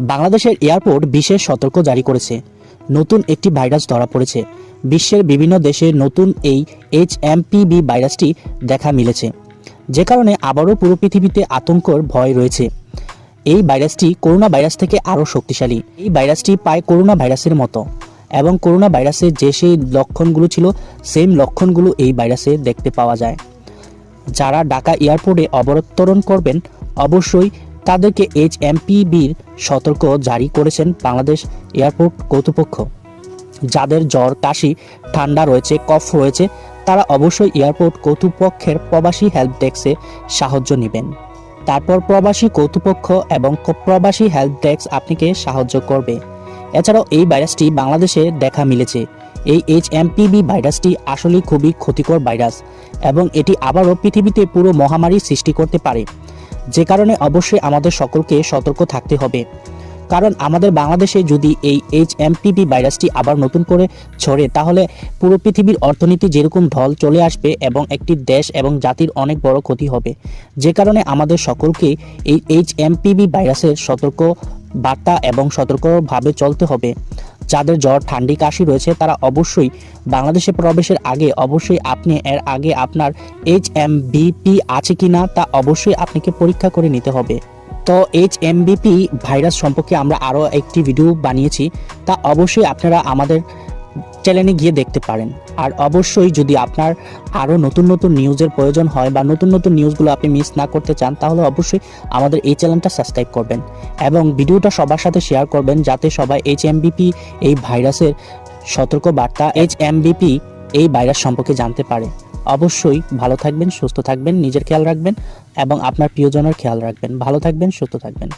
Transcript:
বাংলাদেশের এয়ারপোর্ট বিশেষ সতর্ক জারি করেছে। নতুন একটি ভাইরাস ধরা পড়েছে। বিশ্বের বিভিন্ন দেশে নতুন এই এইচ এমপিবি ভাইরাসটি দেখা মিলেছে। যে কারণে আবারও পুরো পৃথিবীতে আতঙ্কর ভয় রয়েছে। এই ভাইরাসটি করোনা ভাইরাস থেকে আরও শক্তিশালী। এই ভাইরাসটি প্রায় করোনা ভাইরাসের মতো। এবং করোনা ভাইরাসের যে সেই লক্ষণগুলো ছিল, সেম লক্ষণগুলো এই ভাইরাসে দেখতে পাওয়া যায়। যারা ঢাকা এয়ারপোর্টে অবরোত্তরণ করবেন, অবশ্যই তাদেরকে এইচ এমপিবির সতর্ক জারি করেছেন বাংলাদেশ এয়ারপোর্ট কর্তৃপক্ষ। যাদের জ্বর, কাশি, ঠান্ডা রয়েছে, কফ রয়েছে, তারা অবশ্যই এয়ারপোর্ট কর্তৃপক্ষের প্রবাসী হেল্প ডেস্কে সাহায্য নেবেন। তারপর প্রবাসী কর্তৃপক্ষ এবং প্রবাসী হেল্প ডেস্ক আপনাকে সাহায্য করবে। এছাড়াও এই ভাইরাসটি বাংলাদেশে দেখা মিলেছে। এই এইচ এমপিবি ভাইরাসটি আসলে খুবই ক্ষতিকর ভাইরাস এবং এটি আবারও পৃথিবীতে পুরো মহামারী সৃষ্টি করতে পারে। যে কারণে অবশ্যই আমাদের সকলকে সতর্ক থাকতে হবে। কারণ আমাদের বাংলাদেশে যদি এই এইচ এমপিবি ভাইরাসটি আবার নতুন করে ছড়ে, তাহলে পুরো পৃথিবীর অর্থনীতি যেরকম ঢল চলে আসবে এবং একটি দেশ এবং জাতির অনেক বড় ক্ষতি হবে। যে কারণে আমাদের সকলকে এই এইচ এমপিবি ভাইরাসের সতর্ক বার্তা এবং সতর্কভাবে চলতে হবে। যাদের জ্বর ঠান্ডি কাশি রয়েছে, তারা অবশ্যই বাংলাদেশে প্রবেশের আগে অবশ্যই আপনি এর আগে আপনার এইচ এম বিপি আছে কি না তা অবশ্যই আপনাকে পরীক্ষা করে নিতে হবে। তো এইচ এম এমবিপি ভাইরাস সম্পর্কে আমরা আরও একটি ভিডিও বানিয়েছি। তা অবশ্যই আপনারা আমাদের চ্যানেলে গিয়ে দেখতে পারেন। আর অবশ্যই যদি আপনার আরও নতুন নতুন নিউজের প্রয়োজন হয় বা নতুন নতুন নিউজগুলো আপনি মিস না করতে চান, তাহলে অবশ্যই আমাদের এই চ্যানেলটা সাবস্ক্রাইব করবেন এবং ভিডিওটা সবার সাথে শেয়ার করবেন যাতে সবাই এইচ এমবিপি এই ভাইরাসের সতর্ক বার্তা এইচ এমবিপি এই ভাইরাস সম্পর্কে জানতে পারে। অবশ্যই ভালো থাকবেন, সুস্থ থাকবেন, নিজের খেয়াল রাখবেন এবং আপনার প্রিয়জনের খেয়াল রাখবেন। ভালো থাকবেন, সুস্থ থাকবেন।